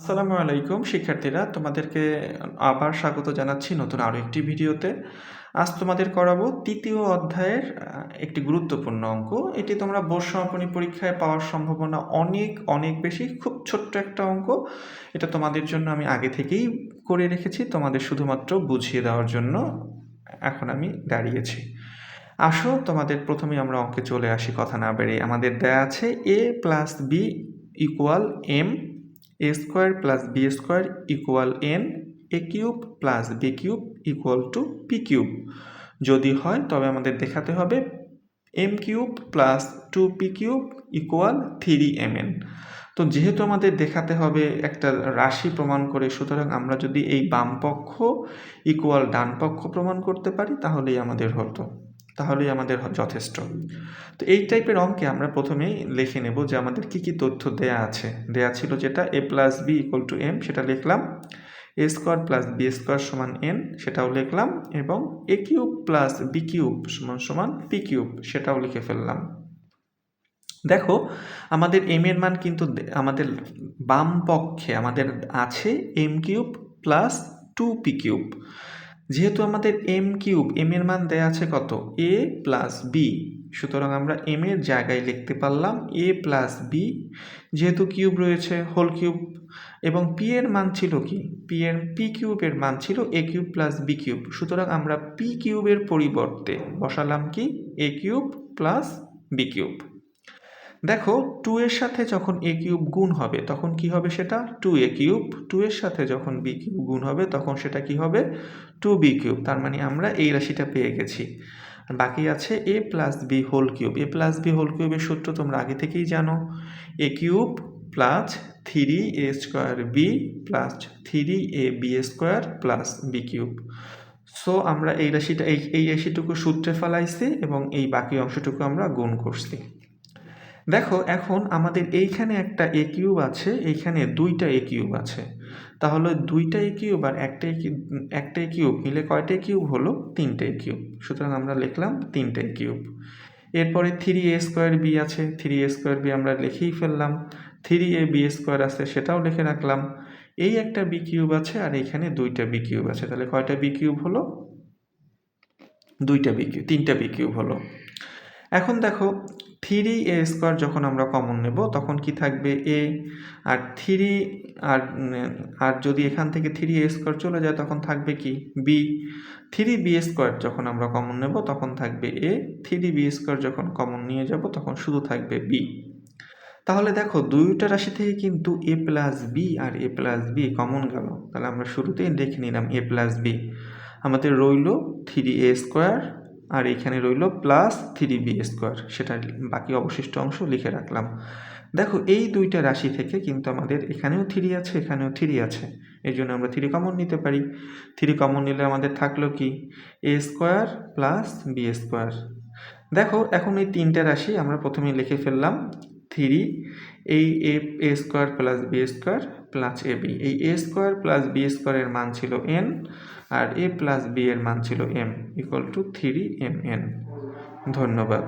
আসসালামু আলাইকুম, শিক্ষার্থীরা। তোমাদেরকে আবার স্বাগত জানাচ্ছি নতুন আরও একটি ভিডিওতে। আজ তোমাদের করাবো তৃতীয় অধ্যায়ের একটি গুরুত্বপূর্ণ অঙ্ক। এটি তোমরা বোর্ড সমাপনী পরীক্ষায় পাওয়ার সম্ভাবনা অনেক অনেক বেশি, খুব ছোট্ট একটা অঙ্ক। এটা তোমাদের জন্য আমি আগে থেকেই করে রেখেছি, তোমাদের শুধুমাত্র বুঝিয়ে দেওয়ার জন্য এখন আমি দাঁড়িয়েছি। আসো, তোমাদের প্রথমে আমরা অঙ্কে চলে আসি, কথা না বেড়ে। আমাদের দেয়া আছে a plus b equal m a square plus b square equal n a cube plus b cube equal to p cube যদি হয়, তবে আমাদের দেখাতে হবে m cube plus two p cube equal three m n তো যেহেতু আমাদের দেখাতে হবে একটা রাশি প্রমাণ করে, সুতরাং আমরা যদি এই বাম পক্ষ ইকুয়াল ডান পক্ষ প্রমাণ করতে পারি, তাহলেই আমাদের হতো। তাহলেই আমাদের যথেষ্ট। তো এই টাইপের অঙ্কে আমরা প্রথমেই লিখে নেব যে আমাদের কি কি তথ্য দেয়া আছে। দেয়া ছিল যেটা a plus b equal to m সেটা লিখলাম। A square plus b square সমান এন সেটাও লিখলাম। এবং a cube plus b cube সমান সমান পি কিউব সেটাও লিখে ফেললাম। দেখো, আমাদের এম এর মান কিন্তু আমাদের বাম পক্ষে, আমাদের আছে m cube plus two p cube যেহেতু আমাদের এম কিউব এম এর মান দেয়া আছে কত? এ প্লাস বি সুতরাং আমরা এম এর জায়গায় লিখতে পারলাম এ প্লাস বি যেহেতু কিউব রয়েছে হোল কিউব। এবং পি এর মান ছিল কি? পি এর পি কিউবের মান ছিল a cube plus b cube. সুতরাং আমরা পি কিউবের পরিবর্তে বসালাম কি? A cube plus b cube. দেখো টু এর সাথে যখন এ কিউব গুণ হবে, তখন কি হবে সেটা? টু এ কিউব। টু এর সাথে যখন বি কিউব গুণ হবে, তখন সেটা কি হবে? Two b cube. তার মানে আমরা এই রাশিটা পেয়ে গেছি। বাকি আছে a plus b whole cube. A plus b whole কিউবের সূত্র তোমরা আগে থেকেই জানো। A cube plus three a square b plus three a b square plus b cube. So আমরা এই রাশিটা, এই এই রাশিটুকু সূত্রে ফেলাইছি এবং এই বাকি অংশটুকু আমরা গুণ করছি। দেখো, এখন আমাদের এইখানে একটা এ কিউব আছে, এইখানে দুইটা এ কিউব আছে। তাহলে দুইটা এ কিউব আর একটা একটা এ কিউব মিলে কয়টা এ কিউব হলো? তিনটে এ কিউব। সুতরাং আমরা লিখলাম তিনটে এ কিউব। এরপরে থ্রি এ স্কোয়ার বি আছে থ্রি এ স্কোয়ার বি আমরা লিখেই ফেললাম। থ্রি এ বি স্কোয়ার আছে, সেটাও লিখে রাখলাম। এই একটা বি কিউব আছে আর এইখানে দুইটা বি কিউব আছে। তাহলে কয়টা বি কিউব হলো? দুইটা বি কিউব, তিনটা বি কিউব হলো। এখন দেখো থ্রি এ স্কোয়ার যখন আমরা কমন নেব, তখন কি থাকবে এ? আর থ্রি আর আর যদি এখান থেকে থ্রি এ স্কোয়ার চলে যায়, তখন থাকবে কি? বি। থ্রি বি স্কোয়ার যখন আমরা কমন নেব, তখন থাকবে এ। থ্রি বি স্কোয়ার যখন কমন নিয়ে যাব, তখন শুধু থাকবে বি। তাহলে দেখো, দুইটা রাশি থেকে কিন্তু এ প্লাস বি আর এ প্লাস বি কমন গেল। তাহলে আমরা শুরুতেই দেখে নিলাম এ প্লাস বি। আমাদের রইল থ্রি এ স্কোয়ার আর এখানে রইল প্লাস থ্রি বি স্কোয়ার সেটা বাকি অবশিষ্ট অংশ লিখে রাখলাম। দেখো, এই দুইটা রাশি থেকে কিন্তু আমাদের এখানেও থ্রি আছে, এখানেও থ্রি আছে। এই জন্য আমরা থ্রি কমন নিতে পারি। থ্রি কমন নিলে আমাদের থাকল কি? A square plus b square দেখো, এখন এই তিনটা রাশি আমরা প্রথমে লিখে ফেললাম। থ্রি, এই a a square plus b square plus a b. এই এ স্কোয়ার প্লাস বি স্কোয়ারের মান ছিল এন আর এ প্লাস বি এর মান ছিল m equal to three m n. ধন্যবাদ।